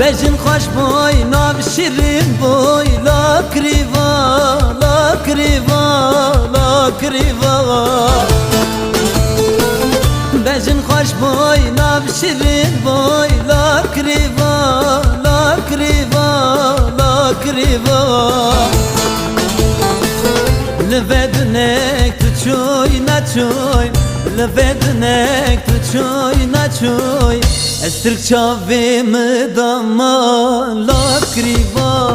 بجن خوش بوی ناب شیرین بوی. لا کریوا لا کریوا لا کریوا. بجن خوش بوی ناب شیرین بوی. لا کریوا لا کریوا لا کریوا. لبدنك تشوي ناتشوي لبدنك تشوي ناتشوي استرك شافي Estirk çavim dama lakriva